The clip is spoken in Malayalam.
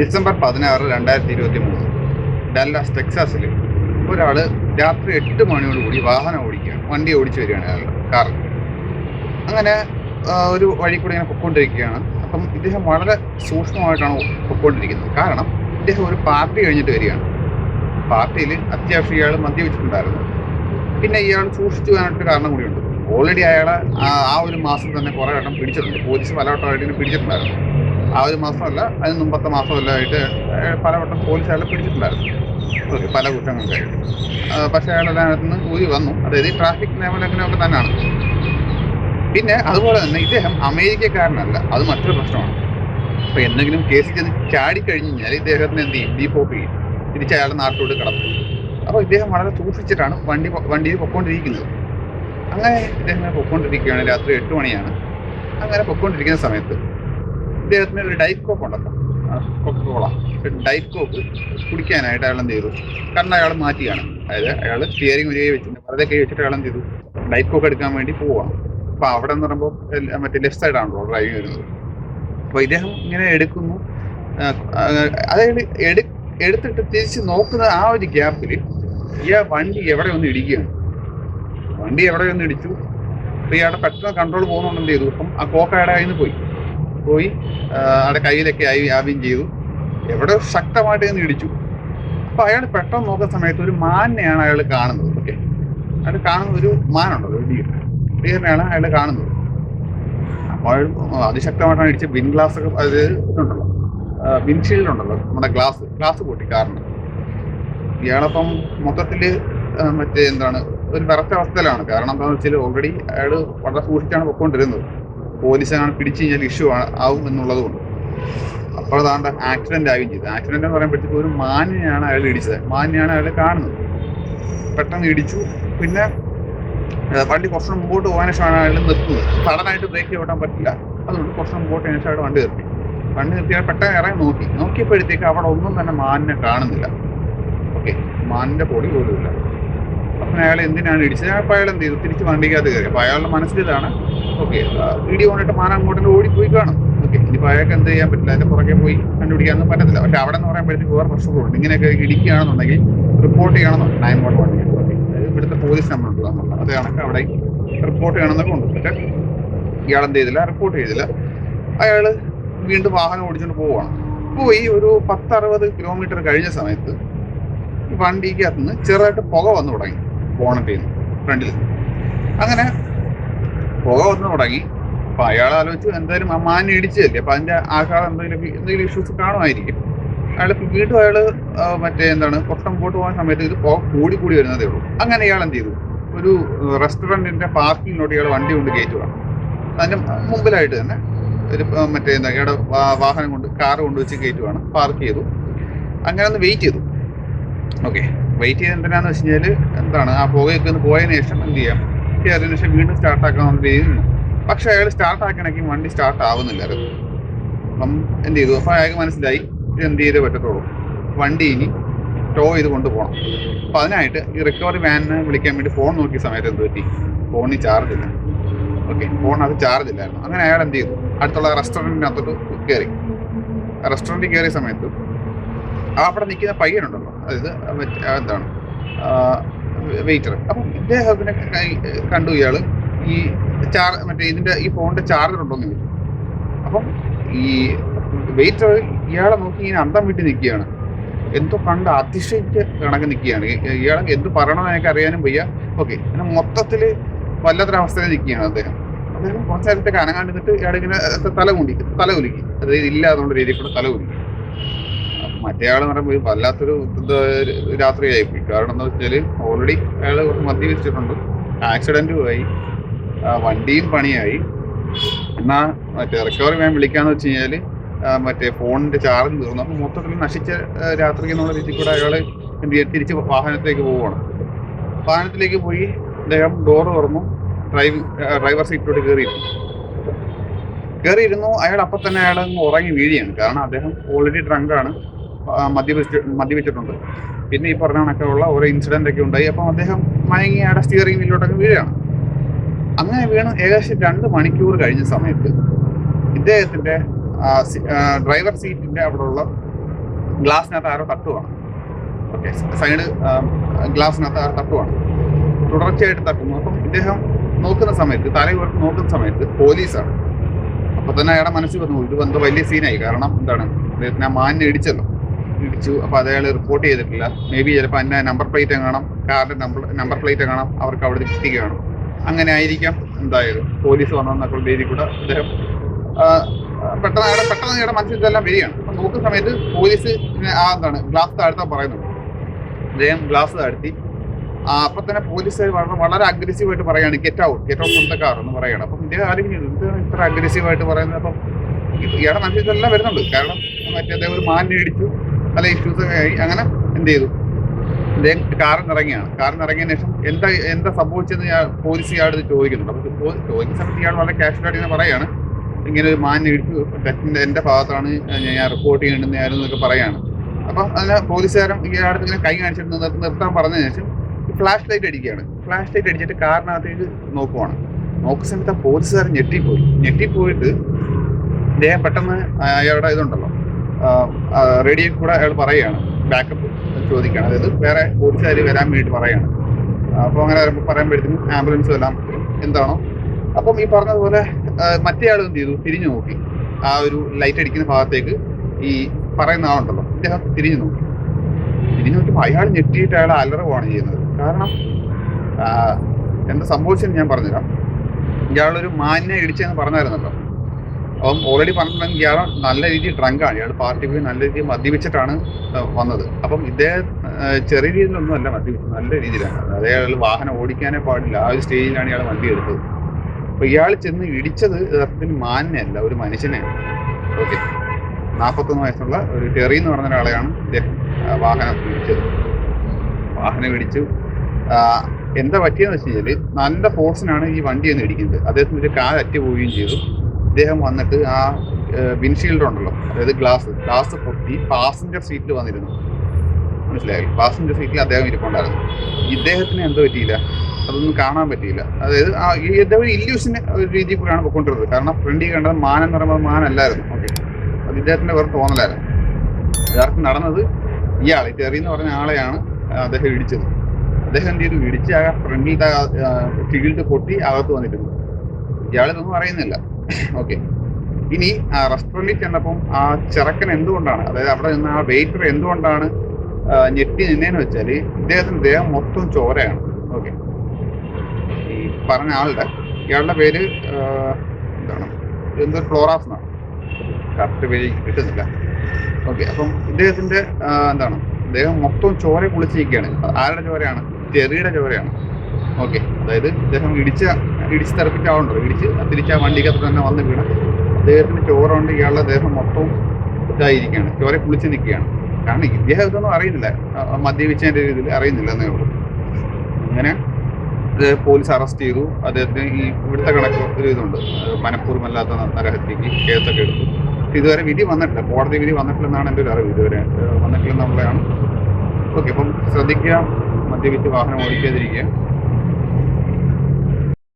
ഡിസംബർ പതിനാറ് രണ്ടായിരത്തി ഇരുപത്തി മൂന്ന് ഡല്ലാസ് ടെക്സാസിൽ ഒരാൾ രാത്രി എട്ട് മണിയോടുകൂടി വാഹനം ഓടിക്കുകയാണ്. വണ്ടി ഓടിച്ചു വരികയാണ് അയാൾ കാർ. അങ്ങനെ ഒരു വഴി കൂടി ഇങ്ങനെ പൊയ്ക്കൊണ്ടിരിക്കുകയാണ്. അപ്പം ഇദ്ദേഹം വളരെ സൂക്ഷ്മമായിട്ടാണ് പൊയ്ക്കൊണ്ടിരിക്കുന്നത്. കാരണം ഇദ്ദേഹം ഒരു പാർട്ടി കഴിഞ്ഞിട്ട് വരികയാണ്. പാർട്ടിയിൽ അത്യാവശ്യം ഇയാൾ മദ്യപിച്ചിട്ടുണ്ടായിരുന്നു. പിന്നെ ഇയാൾ സൂക്ഷിച്ചു പോകാനായിട്ട് കാരണം കൂടിയുണ്ട്. ഓൾറെഡി അയാളെ ആ ഒരു മാസം തന്നെ കുറേ വട്ടം പിടിച്ചിട്ടുണ്ട്. പോലീസ് പലവട്ടമായിട്ട് ഇതിനെ പിടിച്ചിട്ടുണ്ടായിരുന്നു. ആ ഒരു മാസമല്ല അതിന് മുമ്പത്തെ മാസമല്ല ആയിട്ട് അയാൾ പലവട്ടം പോലീസ് അയാളെ പിടിച്ചിട്ടുണ്ടായിരുന്നു. ഓക്കെ പല കുറ്റങ്ങൾക്കായിട്ട്. പക്ഷേ അയാൾ അതിനകത്ത് നിന്ന് ഊരി വന്നു. അതായത് ഈ ട്രാഫിക് നിയമലംഘനമൊക്കെ തന്നെയാണ്. പിന്നെ അതുപോലെ തന്നെ ഇദ്ദേഹം അമേരിക്കക്കാരനല്ല അത് മറ്റൊരു പ്രശ്നമാണ്. അപ്പൊ എന്തെങ്കിലും കേസിൽ ചെന്ന് ചാടിക്കഴിഞ്ഞ് കഴിഞ്ഞാൽ ഇദ്ദേഹത്തിന് എന്ത് ചെയ്യും? ഡീപോപ്പ് ചെയ്യും. തിരിച്ച് അയാളുടെ നാട്ടിലോട്ട് കടത്തും അപ്പോൾ ഇദ്ദേഹം വളരെ സൂക്ഷിച്ചിട്ടാണ് വണ്ടി വണ്ടിയിൽ പൊക്കോണ്ടിരിക്കുന്നത്. അങ്ങനെ ഇദ്ദേഹം പൊക്കോണ്ടിരിക്കുകയാണ് രാത്രി എട്ട് മണിയാണ്. അങ്ങനെ പൊക്കോണ്ടിരിക്കുന്ന സമയത്ത് ഇദ്ദേഹത്തിന് ഒരു ഡൈറ്റ് കോപ്പ് ഉണ്ടല്ലോ കൊക്കോള ഡൈറ്റ് കോപ്പ് കുടിക്കാനായിട്ട് അയാൾ എന്ത് ചെയ്തു കാരണം അയാൾ മാറ്റിയാണ്. അതായത് അയാൾ സ്റ്റിയറിംഗ് ഒരു കൈ വെച്ചിട്ട് വെറുതെ കൈ വെച്ചിട്ട് അയാൾ എന്ത് ചെയ്തു ഡൈറ്റ് കോക്ക് എടുക്കാൻ വേണ്ടി പോവാണ്. അപ്പൊ അവിടെ എന്ന് പറയുമ്പോൾ മറ്റേ ലെഫ്റ്റ് സൈഡാണല്ലോ ഡ്രൈവ് വരുന്നത്. അപ്പൊ ഇദ്ദേഹം ഇങ്ങനെ എടുക്കുന്നു. അതായത് എടു എടുത്തിട്ട് തിരിച്ച് നോക്കുന്ന ആ ഒരു ഗ്യാപ്പിൽ ആ വണ്ടി എവിടെ ഒന്ന് ഇടിക്കുകയാണ്. വണ്ടി എവിടെ ഒന്ന് ഇടിച്ചു? അപ്പൊ ഇയാളുടെ പെട്ടെന്ന് കൺട്രോൾ പോകുന്നുണ്ടെന്ന് ചെയ്തു? അപ്പം ആ കോക്ക അയാളുടെ കയ്യിൽ പോയി. പോയി അവിടെ കയ്യിലൊക്കെ ആയി ആവുകയും ചെയ്തു. എവിടെ ശക്തമായിട്ട് നിന്ന് ഇടിച്ചു. അപ്പൊ അയാൾ പെട്ടെന്ന് നോക്കുന്ന സമയത്ത് ഒരു മാനിനെയാണ് അയാൾ കാണുന്നത് ഓക്കെ അയാൾ കാണുന്ന ഒരു മാനുണ്ടല്ലോ ഡീർ ഡീറിനെയാണ് അയാൾ കാണുന്നത്. അപ്പോൾ അയാൾ അതിശക്തമായിട്ടാണ് ഇടിച്ച് വിൻ ഗ്ലാസ് ഒക്കെ അത് ഇതുണ്ടല്ലോ വിൻഷീൽഡ് ഉണ്ടല്ലോ നമ്മുടെ ഗ്ലാസ് ഗ്ലാസ് പൊട്ടി കാറിന്. ഇയാളപ്പം മൊത്തത്തിൽ മറ്റേ എന്താണ് ഒരു വിറച്ച അവസ്ഥയിലാണ്. കാരണം എന്താണെന്ന് വെച്ചാൽ ഓൾറെഡി അയാൾ വളരെ സൂക്ഷിച്ചാണ് പൊയ്ക്കൊണ്ടിരുന്നത് പോലീസിനാണ് പിടിച്ചു കഴിഞ്ഞാൽ ഇഷ്യൂ ആവും എന്നുള്ളത് കൊണ്ട് അപ്പോൾ അതാണ്ട് ആക്സിഡന്റ് ആവുകയും ചെയ്തു. ആക്സിഡന്റ് എന്ന് പറയുമ്പോഴത്തേക്ക് ഒരു മാനിനെയാണ് അയാൾ ഇടിച്ചത്. മാനിനെയാണ് അയാൾ കാണുന്നത്. പെട്ടെന്ന് ഇടിച്ചു. പിന്നെ വണ്ടി കുറച്ച് മുമ്പോട്ട് പോകാൻ ശേഷമാണ് അയാൾ നിർത്തുന്നത്. സഡനായിട്ട് ബ്രേക്ക് ചവിട്ടാൻ പറ്റില്ല. അതുകൊണ്ട് കുറച്ച് മുമ്പോട്ട് ശേഷം അയാൾ വണ്ടി നിർത്തി. വണ്ടി നിർത്തി അയാൾ പെട്ടെന്ന് ഇറങ്ങി നോക്കി. നോക്കിയപ്പോഴത്തേക്ക് അവിടെ ഒന്നും തന്നെ മാനിനെ കാണുന്നില്ല. ഓക്കെ. മാനിന്റെ പൊടി പോലും ഇല്ല. അപ്പം അയാൾ എന്തിനാണ് ഇടിച്ചത്? അപ്പോൾ അയാൾ എന്ത് ചെയ്തു? തിരിച്ച് വണ്ടിക്കകത്ത് കയറി. അപ്പോൾ അയാളുടെ മനസ്സിലാണ് ഓക്കെ ഇടി കൊണ്ടിട്ട് മാനം അങ്ങോട്ടും ഓടിപ്പോയി കാണും. ഓക്കെ ഇനിയിപ്പോൾ അയാൾക്ക് എന്ത് ചെയ്യാൻ പറ്റില്ല? അതിന്റെ പുറകെ പോയി കണ്ടുപിടിക്കാനൊന്നും പറ്റത്തില്ല. പക്ഷെ അവിടെ എന്ന് പറയുമ്പോഴത്തേക്ക് വേറെ പ്രശ്നങ്ങളുണ്ട്. ഇങ്ങനെയൊക്കെ ഇടിക്കുകയാണെന്നുണ്ടെങ്കിൽ റിപ്പോർട്ട് ചെയ്യണമെന്നുണ്ട്. നയൻ വൺ വൺ ഇവിടുത്തെ പോലീസ് നമ്പർ ഉണ്ട്? നമ്മൾ അത് കണക്ക് അവിടെ റിപ്പോർട്ട് ചെയ്യണമെന്നൊക്കെ ഉണ്ട്. പക്ഷെ ഇയാൾ എന്ത് ചെയ്തില്ല? റിപ്പോർട്ട് ചെയ്തില്ല. അയാൾ വീണ്ടും വാഹനം ഓടിച്ചുകൊണ്ട് പോവുകയാണ് പോയി ഒരു പത്തറുപത് കിലോമീറ്റർ കഴിഞ്ഞ സമയത്ത് വണ്ടിക്കകത്ത് നിന്ന് ചെറുതായിട്ട് പുക വന്നു തുടങ്ങി. ബോണറ്റിൽ ചെയ്യുന്നു ഫ്രണ്ടിൽ അങ്ങനെ പുക വന്ന് തുടങ്ങി. അപ്പൊ അയാൾ ആലോചിച്ചു എന്തായാലും ആ മാൻ ഇടിച്ചതല്ലേ? അപ്പൊ അതിന്റെ ആഘാതം എന്തെങ്കിലും എന്തെങ്കിലും ഇഷ്യൂസ് കാണുമായിരിക്കും. അയാൾ വീണ്ടും അയാൾ മറ്റേ എന്താണ് കുറച്ച് മുമ്പോട്ട് പോകാൻ സമയത്ത് ഇത് പുക കൂടി കൂടി വരുന്നതേ ഉള്ളൂ. അങ്ങനെ ഇയാൾ എന്ത് ചെയ്തു? ഒരു റെസ്റ്റോറന്റിന്റെ പാർക്കിങ്ങിലോട്ട് ഇയാൾ വണ്ടി കൊണ്ട് കയറ്റുകയാണ് അതിന്റെ മുമ്പിലായിട്ട് തന്നെ ഒരു മറ്റേ എന്താ ഇയാളുടെ വാഹനം കൊണ്ട് കാർ കൊണ്ടുവച്ച് കയറ്റുവാണ്. പാർക്ക് ചെയ്തു. അങ്ങനെ ഒന്ന് വെയിറ്റ് ചെയ്തു. ഓക്കെ വെയിറ്റ് ചെയ്ത് എന്തിനാന്ന് വെച്ച് കഴിഞ്ഞാൽ എന്താണ്? ആ പുകയൊക്കെ ഒന്ന് പോയതിനു ശേഷം എന്ത് ചെയ്യാം? അതിനു ശേഷം വീണ്ടും സ്റ്റാർട്ട് ആക്കാമെന്ന രീതിയിൽ പക്ഷെ അയാൾ സ്റ്റാർട്ട് ആക്കണമെങ്കിൽ വണ്ടി സ്റ്റാർട്ട് ആവുന്നില്ല. അത് അപ്പം എന്ത് ചെയ്തു? അപ്പം അയാൾക്ക് മനസ്സിലായി. ഇത് എന്ത് ചെയ്തേ പറ്റത്തുള്ളൂ. വണ്ടി ഇനി ടോ ചെയ്ത് കൊണ്ടുപോകണം. അപ്പം അതിനായിട്ട് ഈ റിക്കവറി വാനിനെ വിളിക്കാൻ വേണ്ടി ഫോൺ നോക്കിയ സമയത്ത് എന്ത് പറ്റി? ഫോണിൽ ചാർജ് ഇല്ല. ഓക്കെ ഫോണിനകത്ത് ചാർജ് ഇല്ലായിരുന്നു. അങ്ങനെ അയാൾ എന്ത് ചെയ്തു? അടുത്തുള്ള റെസ്റ്റോറന്റിനകത്തോട്ട് കയറി. റെസ്റ്റോറന്റിൽ കയറിയ സമയത്ത് അവിടെ നിൽക്കുന്ന പയ്യനുണ്ടല്ലോ. അതായത് എന്താണ്? വെയിറ്റർ അപ്പം ഇദ്ദേഹത്തിനെ കണ്ടു ഇയാൾ. ഈ ചാർ മറ്റേ ഇതിന്റെ ഈ ഫോണിന്റെ ചാർജർ ഉണ്ടോന്ന് ചോദിച്ചു. അപ്പം ഈ വെയിറ്റർ ഇയാളെ നോക്കി ഇങ്ങനെ അന്തം വിട്ട് നിൽക്കുകയാണ്. എന്തോ കണ്ട് അതിശയിച്ച് കണക്ക് നിൽക്കുകയാണ്. ഇയാളെ എന്ത് പറയണമെന്ന് എനിക്ക് അറിയാനും വയ്യ. ഓക്കെ അങ്ങനെ മൊത്തത്തിൽ വല്ലാത്തൊരവസ്ഥയിൽ നിൽക്കുകയാണ് അദ്ദേഹം. അദ്ദേഹം കുറച്ച് നേരത്തേക്ക് അനങ്ങാണ്ടിട്ട് ഇയാളിങ്ങനെ തല കുണ്ടി തല കുലുക്കി. അതായത് ഇല്ലാതുകൊണ്ട് രീതിയിൽ കൂടെ തല കുലുക്കി. മറ്റേ ആൾ പറയുമ്പോൾ വല്ലാത്തൊരു രാത്രിയായിപ്പോയി രാത്രിയായി പോയി കാരണം എന്താ വെച്ചാൽ ഓൾറെഡി അയാൾ മദ്യപിച്ചിട്ടുണ്ട് വെച്ചിട്ടുണ്ട്. ആയി പോയി. വണ്ടിയും പണിയായി. എന്നാ മറ്റേ റിക്കവറി ഞാൻ വിളിക്കാന്ന് വെച്ച് കഴിഞ്ഞാൽ മറ്റേ ഫോണിന്റെ ചാർജ് തീർന്നു. അപ്പൊ മൊത്തത്തിൽ നശിച്ച രാത്രി എന്നുള്ള രീതിയിൽ കൂടെ അയാൾ തിരിച്ച് വാഹനത്തിലേക്ക് പോവുകയാണ് വാഹനത്തിലേക്ക് പോയി അദ്ദേഹം ഡോർ തുറന്നു. ഡ്രൈവ് ഡ്രൈവർ സീറ്റിലോട്ട് കയറിയിരുന്നു കയറിയിരുന്നു അയാൾ അപ്പൊ തന്നെ അയാൾ ഉറങ്ങി വീഴുകയാണ്. കാരണം അദ്ദേഹം ഓൾറെഡി ഡ്രങ്കാണ് മദ്യപിച്ച് മദ്യപിച്ചിട്ടുണ്ട്. പിന്നെ ഈ പറഞ്ഞ കണക്കുള്ള ഓരോ ഇൻസിഡന്റ് ഒക്കെ ഉണ്ടായി. അപ്പം അദ്ദേഹം മയങ്ങി അവിടെ സ്റ്റിയറിംഗ് വീലിലോട്ടൊക്കെ വീഴുകയാണ്. അങ്ങനെ വീണ് ഏകദേശം രണ്ട് മണിക്കൂർ കഴിഞ്ഞ സമയത്ത് ഇദ്ദേഹത്തിന്റെ ഡ്രൈവർ സീറ്റിന്റെ അവിടെയുള്ള ഗ്ലാസ്സിനകത്ത് ആരോ തട്ടുവാണ്. ഓക്കെ സൈഡ് ഗ്ലാസ്സിനകത്ത് ആരോ തട്ടുവാണ്. തുടർച്ചയായിട്ട് തട്ടുന്നു. അപ്പം ഇദ്ദേഹം നോക്കുന്ന സമയത്ത് തലയുയർത്തി നോക്കുന്ന സമയത്ത് പോലീസാണ്. അപ്പൊ തന്നെ അയാളുടെ മനസ്സിൽ വന്നു ഇത് വന്ന് വലിയ സീനായി കാരണം എന്താണ്? അദ്ദേഹത്തിന് ആ മാനിനെ ഇടിച്ചല്ലോ. ഇടിച്ചു. അപ്പോൾ അയാൾ റിപ്പോർട്ട് ചെയ്തിട്ടില്ല. മേ ബി ചിലപ്പോൾ അതിന്റെ നമ്പർ പ്ലേറ്റ് കാണാം. കാറിന്റെ നമ്പർ നമ്പർ പ്ലേറ്റ് കാണാം. അവർക്ക് അവിടെ കിട്ടിക്കുകയാണ് അങ്ങനെ ആയിരിക്കാം എന്തായാലും. പോലീസ് വന്നെന്നൊക്കെ രീതിയിൽ കൂടെ അദ്ദേഹം പെട്ടെന്ന് അയാളുടെ പെട്ടെന്ന് അയാളുടെ മനസ്സിൽ ഇതെല്ലാം വരികയാണ്. അപ്പൊ നോക്കുന്ന സമയത്ത് പോലീസ് ആ എന്താണ് ഗ്ലാസ് താഴ്ത്താൻ പറയുന്നുണ്ട്. അദ്ദേഹം ഗ്ലാസ് താഴ്ത്തി. അപ്പൊ തന്നെ പോലീസ് വളരെ വളരെ അഗ്രസീവായിട്ട് പറയാണ് get out get out from the car എന്ന് പറയുകയാണ്. അപ്പം ഇദ്ദേഹം ആരെങ്കിലും എന്താണ് ഇത്ര അഗ്രസീവായിട്ട് പറയുന്നത്? അപ്പം ഇത് ഇയാളുടെ മനസ്സിൽ ഇതെല്ലാം വരുന്നുണ്ട്. കാരണം മറ്റേ അദ്ദേഹം ഒരു മാനിനെ ഇടിച്ചു. പല ഇഷ്യൂസ് അങ്ങനെ എന്ത് ചെയ്തു? അദ്ദേഹം കാറിൽ ഇറങ്ങിയാണ് കാറിൽ ഇറങ്ങിയതിന് ശേഷം എന്താ എന്താ സംഭവിച്ചെന്ന് ഞാൻ പോലീസ് ഇയാളോട് ചോദിക്കുന്നുണ്ട്. അപ്പോൾ ചോദിക്കുന്ന സമയത്ത് ഇയാൾ വളരെ കാഷ്വലായിട്ട് ഇങ്ങനെ പറയാണ്. ഇങ്ങനെ ഒരു മാനിനെ ഇടിച്ചു തെറ്റിന്റെ എന്റെ ഭാഗത്താണ് ഞാൻ- റിപ്പോർട്ട് ചെയ്യേണ്ടത് എന്നൊക്കെ പറയാണ്. അപ്പം അതിന് പോലീസുകാരൻ ഇയാളുടെ ഇങ്ങനെ കൈ കാണിച്ചിട്ട് നിർ- നിർത്താൻ പറഞ്ഞതിന് ശേഷം ഫ്ലാഷ് ലൈറ്റ് അടിക്കുകയാണ്. ഫ്ലാഷ് ലൈറ്റ് അടിച്ചിട്ട് കാറിനകത്തേക്ക് നോക്കുവാണ്. നോക്കുന്ന സമയത്ത് പോലീസുകാരൻ ഞെട്ടിപ്പോയി. ഞെട്ടിപ്പോയിട്ട് ഇദ്ദേഹം പെട്ടെന്ന് അയാളുടെ ഇതുണ്ടല്ലോ. റേഡിയോയിൽ കൂടെ അയാൾ പറയുകയാണ്. ബാക്കപ്പ് ചോദിക്കുകയാണ്. അതായത് വേറെ പോലീസുകാർ വരാൻ വേണ്ടി പറയുകയാണ്. അപ്പോൾ അങ്ങനെ പറയുമ്പോഴത്തേക്കും ആംബുലൻസ് എല്ലാം. എന്താണോ? അപ്പം ഈ പറഞ്ഞതുപോലെ മറ്റേ ആൾ എന്ത് ചെയ്തു? തിരിഞ്ഞു നോക്കി. ആ ഒരു ലൈറ്റ് അടിക്കുന്ന ഭാഗത്തേക്ക് ഈ പറയുന്ന ആളുണ്ടല്ലോ. ഇദ്ദേഹം തിരിഞ്ഞു നോക്കി. തിരിഞ്ഞു നോക്കിയപ്പോൾ അയാൾ ഞെട്ടിയിട്ട് അയാൾ അലറവാണ് ചെയ്യുന്നത്. കാരണം എന്താ സംഭവിച്ചെന്ന് ഞാൻ പറഞ്ഞുതരാം. ഇയാളൊരു മാനിനെ ഇടിച്ചെന്ന് പറഞ്ഞായിരുന്നല്ലോ. അപ്പം ഓൾറെഡി പറഞ്ഞിട്ടുണ്ടെങ്കിൽ ഇയാൾ നല്ല രീതിയിൽ ഡ്രങ്കാണ് ഇയാൾ പാർട്ടി പോയി നല്ല രീതിയിൽ മദ്യപിച്ചിട്ടാണ് വന്നത്. അപ്പം ഇദ്ദേഹം ചെറിയ രീതിയിലൊന്നും അല്ല മദ്യപിച്ചത്. നല്ല രീതിയിലാണ്. അതായത് അയാൾ വാഹനം ഓടിക്കാനേ പാടില്ല. ആ ഒരു സ്റ്റേജിലാണ് ഇയാൾ വണ്ടി എടുത്തത്. അപ്പൊ ഇയാൾ ചെന്ന് ഇടിച്ചത് യഥാർത്ഥത്തിൽ മാന്യല്ല ഒരു മനുഷ്യനെയാണ് ഓക്കെ നാൽപ്പത്തൊന്ന് വയസ്സുള്ള ഒരു ടെറി എന്ന് പറഞ്ഞ ഒരാളെയാണ് ഇദ്ദേഹം വാഹനം ഇടിച്ചത്. വാഹനം ഇടിച്ചു. എന്താ പറ്റിയെന്ന് വെച്ച് കഴിഞ്ഞാൽ നല്ല ഫോഴ്സിനാണ് ഈ വണ്ടി ഒന്ന് ഇടിക്കുന്നത്. അദ്ദേഹത്തിന് ഒരു കാൽ അറ്റ് പോവുകയും ചെയ്തു. ഇദ്ദേഹം വന്നിട്ട് ആ വിൻഷീൽഡ് ഉണ്ടല്ലോ അതായത് ഗ്ലാസ് ഗ്ലാസ് പൊട്ടി പാസഞ്ചർ സീറ്റിൽ വന്നിരുന്നു. മനസ്സിലായി? പാസഞ്ചർ സീറ്റിൽ അദ്ദേഹം ഇരിപ്പുണ്ടായിരുന്നു. ഇദ്ദേഹത്തിന് എന്തോ പറ്റിയില്ല? അതൊന്നും കാണാൻ പറ്റിയില്ല. അതായത് ആ ഈ ഒരു ഇല്യൂസിന് ഒരു രീതിയിൽ കൂടെയാണ് പോയിക്കൊണ്ടിരുന്നത് കാരണം ഫ്രണ്ടിൽ കണ്ടത് മാൻ എന്ന് പറയുമ്പോൾ മാനല്ലായിരുന്നു. ഓക്കെ അത് ഇദ്ദേഹത്തിന്റെ വെറും തോന്നലായിരുന്നു. യഥാർത്ഥം നടന്നത് ഇയാൾ ടെറി എന്ന് പറഞ്ഞ ആളെയാണ് അദ്ദേഹം ഇടിച്ചത്. അദ്ദേഹം എന്ത് ചെയ്തു? ഇടിച്ച് ആ ഫ്രണ്ടിലത്തെ ഫീൽഡ് പൊട്ടി അകത്ത് വന്നിട്ടുണ്ട് ഇയാളിതൊന്നും അറിയുന്നില്ല. ഓക്കെ ഇനി ആ റെസ്റ്റോറന്റിൽ ചെന്നപ്പം ആ ചെറുക്കൻ എന്തുകൊണ്ടാണ് അതായത് അവിടെ നിന്ന് ആ വെയിറ്റർ എന്തുകൊണ്ടാണ് ഞെട്ടി നിന്നേന്ന് വെച്ചാൽ ഇദ്ദേഹത്തിന് ദേഹം മൊത്തം ചോരയാണ്. ഓക്കെ ഈ പറഞ്ഞ ആളുടെ ഇയാളുടെ പേര് എന്താണ്? എന്തോ ഫ്ലോറാസ് എന്നാണ്. കറക്റ്റ് പേര് കിട്ടുന്നില്ല. ഓക്കെ അപ്പം ഇദ്ദേഹത്തിന്റെ എന്താണ്? ഇദ്ദേഹം മൊത്തം ചോര കുളിച്ചിരിക്കുകയാണ്. ആരുടെ ചോരയാണ്? ചെറിയുടെ ചോരയാണ്. ഓക്കെ അതായത് ഇദ്ദേഹം ഇടിച്ച ഇടിച്ച് തെറപ്പിച്ചാവുണ്ടോ ഇടിച്ച് തിരിച്ച് ആ വണ്ടിക്കകത്ത് തന്നെ വന്ന് വീണ്. അദ്ദേഹത്തിന് ചോറുണ്ട് ഇയാളുടെ ദേഹം മൊത്തം ഇതായിരിക്കുകയാണ്. ചോര കുളിച്ച് നിൽക്കുകയാണ്. കാരണം ഇദ്ദേഹം ഇതൊന്നും അറിയുന്നില്ല മദ്യപിച്ചതിന്റെ രീതിയിൽ അറിയുന്നില്ല എന്നേ ഉള്ളൂ. അങ്ങനെ പോലീസ് അറസ്റ്റ് ചെയ്തു. അദ്ദേഹത്തിന് ഈ ഇവിടുത്തെ കണക്ക് ഒരു ഇതുണ്ട്. മനഃപൂർവമല്ലാത്ത നരഹത്യക്ക് കേസൊക്കെ എടുത്തു. ഇതുവരെ വിധി വന്നിട്ടില്ല. കോടതി വിധി വന്നിട്ടില്ലെന്നാണ് എന്റെ ഒരു അറിവ്. ഇതുവരെ വന്നിട്ടില്ലെന്നുള്ളതാണ്. ഓക്കെ അപ്പം ശ്രദ്ധിക്കുക. മദ്യപിച്ച് വാഹനം ഓടിക്കാതിരിക്കുക.